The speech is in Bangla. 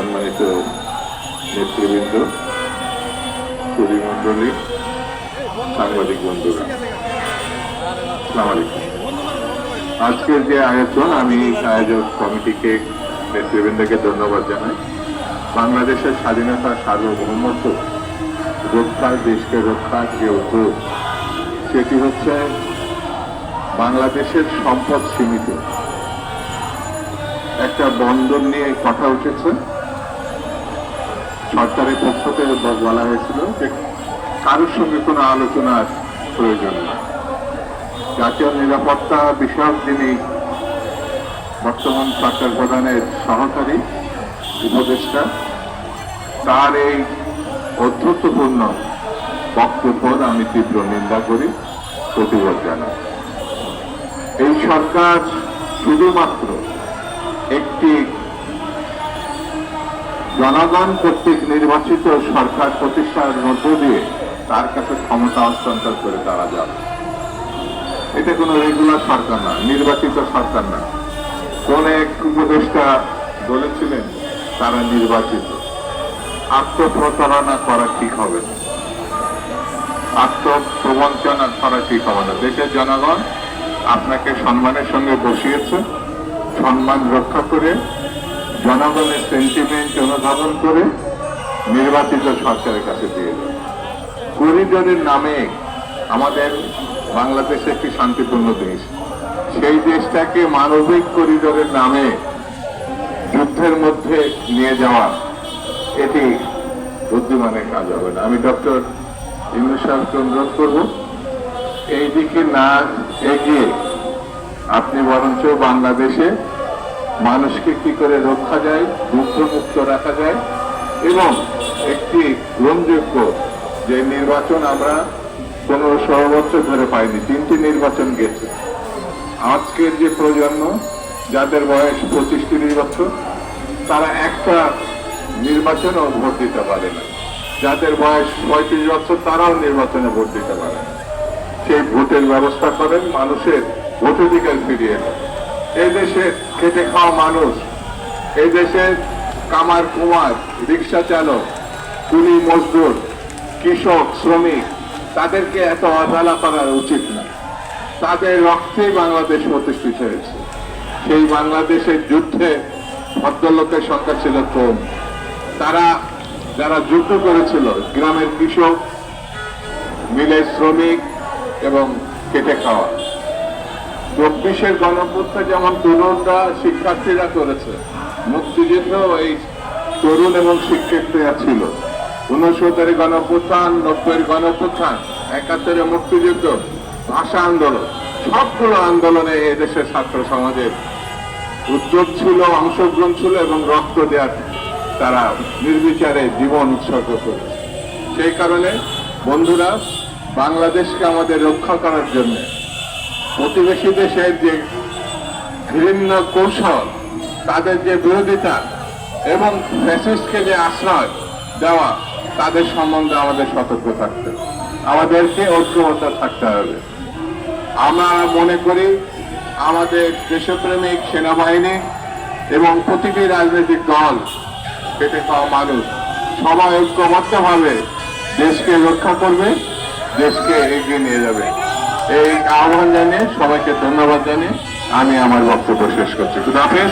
সম্মানিত নেতৃবৃন্দ পরিমণ্ডলী সাংবাদিক বন্ধুরা। আলাইকুম। আজকের যে আয়োজন, আমি আয়োজক কমিটিকে, নেতৃবৃন্দকে ধন্যবাদ জানাই। বাংলাদেশের স্বাধীনতা সার্বভৌমত্ব রক্ষার, দেশকে রক্ষার যে উদ্যোগ, সেটি হচ্ছে বাংলাদেশের সম্পদ সীমিত। একটা বন্দর নিয়ে কথা উঠেছে। সরকারের পক্ষ থেকে বলা হয়েছিল যে কারোর সঙ্গে কোনো আলোচনার প্রয়োজন নেই। জাতীয় নিরাপত্তা বিষয়ক যিনি বর্তমান সরকার প্রধানের সহকারী উপদেষ্টা, তার এই অধ্যত্বপূর্ণ বক্তব্যর আমি তীব্র নিন্দা করি, প্রতিবাদ জানাই। এই সরকার শুধুমাত্র একটি জনগণ কর্তৃক নির্বাচিত সরকার প্রতিষ্ঠার মধ্য দিয়ে তার কাছে ক্ষমতা হস্তান্তর করে তারা যাবে। এটা কোনো রেগুলার সরকার না, নির্বাচিত সরকার না। কোন এক উপদেষ্টা বলেছিলেন, তারা নির্বাচিত। আত্মপ্রতারণা করা ঠিক হবে না। আত্মপ্রবঞ্চনা করা ঠিক হবে না। দেশের জনগণ আপনাকে সম্মানের সঙ্গে বসিয়েছে, সম্মান রক্ষা করে জনগণের সেন্টিমেন্ট অনুধাবন করে নির্বাচিত সরকারের কাছে দিয়ে দেবে। করিডোরের নামে আমাদের বাংলাদেশ একটি শান্তিপূর্ণ দেশ। সেই দেশটাকে মানবিক করিডোরের নামে যুদ্ধের মধ্যে নিয়ে যাওয়া, এটি বুদ্ধিমানের কাজ হবে না। আমি ডক্টর ইন্দু সাহেবকে অনুরোধ করব। এই দিকে না এগিয়ে আপনি বরঞ্চ বাংলাদেশে মানুষকে কি করে রক্ষা যায় দুঃখমুক্ত রাখা যায় এবং একটি গ্রহণযোগ্য যে নির্বাচন আমরা পনেরো ষোলো ধরে পাইনি, তিনটি নির্বাচন গেছে। আজকের যে প্রজন্ম, যাদের বয়স পঁচিশ তিরিশ বছর, তারা একটা নির্বাচনেও ভোট দিতে পারে না। যাদের বয়স পঁয়ত্রিশ বছর, তারাও নির্বাচনে ভোট দিতে পারে সেই ভোটের ব্যবস্থা করেন, মানুষের ভোটাধিকার ফিরিয়ে দেন এই খেটে খাওয়া মানুষ, এই দেশের কামার কুমার, রিক্সা চালক, কুলি মজদুর, কৃষক, শ্রমিক, তাদেরকে এত অবহেলা করা উচিত না। তাদের রক্তেই বাংলাদেশ প্রতিষ্ঠিত হয়েছে। সেই বাংলাদেশের যুদ্ধে ভদ্রলোকের সংখ্যা ছিল কম। তারা যারা যুদ্ধ করেছিল, গ্রামের কৃষক, মিলের শ্রমিক এবং কেটে খাওয়া। চব্বিশের গণপুত্রে যেমন তরুণরা, শিক্ষার্থীরা করেছে মুক্তিযুদ্ধ এই তরুণ এবং শিক্ষার্থীরা ছিল। উনসত্তরের গণপুত্থান নব্বইয়ের গণপুত্থান একাত্তরের মুক্তিযুদ্ধ, ভাষা আন্দোলন, সবগুলো আন্দোলনে এদেশের ছাত্র সমাজের উদ্যোগ ছিল, অংশগ্রহণ ছিল এবং রক্ত দেওয়ার তারা নির্বিচারে জীবন উৎসর্গ করেছে। সেই কারণে বন্ধুরা, বাংলাদেশকে আমাদের রক্ষা করার জন্য প্রতিবেশী দেশের যে ঘৃণ্য কৌশল, তাদের যে বিরোধিতা এবং ফ্যাসিস্টকে যে আশ্রয় দেওয়া, তাদের সম্বন্ধে আমাদের সতর্ক থাকতে আমাদেরকে ঐক্যবদ্ধ থাকতে হবে। আমরা মনে করি, আমাদের দেশপ্রেমিক সেনাবাহিনী এবং প্রতিটি রাজনৈতিক দল পেটে পাওয়া মানুষ, সবাই ঐক্যবদ্ধভাবে দেশকে রক্ষা করবে, দেশকে এগিয়ে নিয়ে যাবে। এই আহ্বান জানিয়ে সবাইকে ধন্যবাদ জানিয়ে আমি আমার বক্তব্য শেষ করছি। খুদাহাফেজ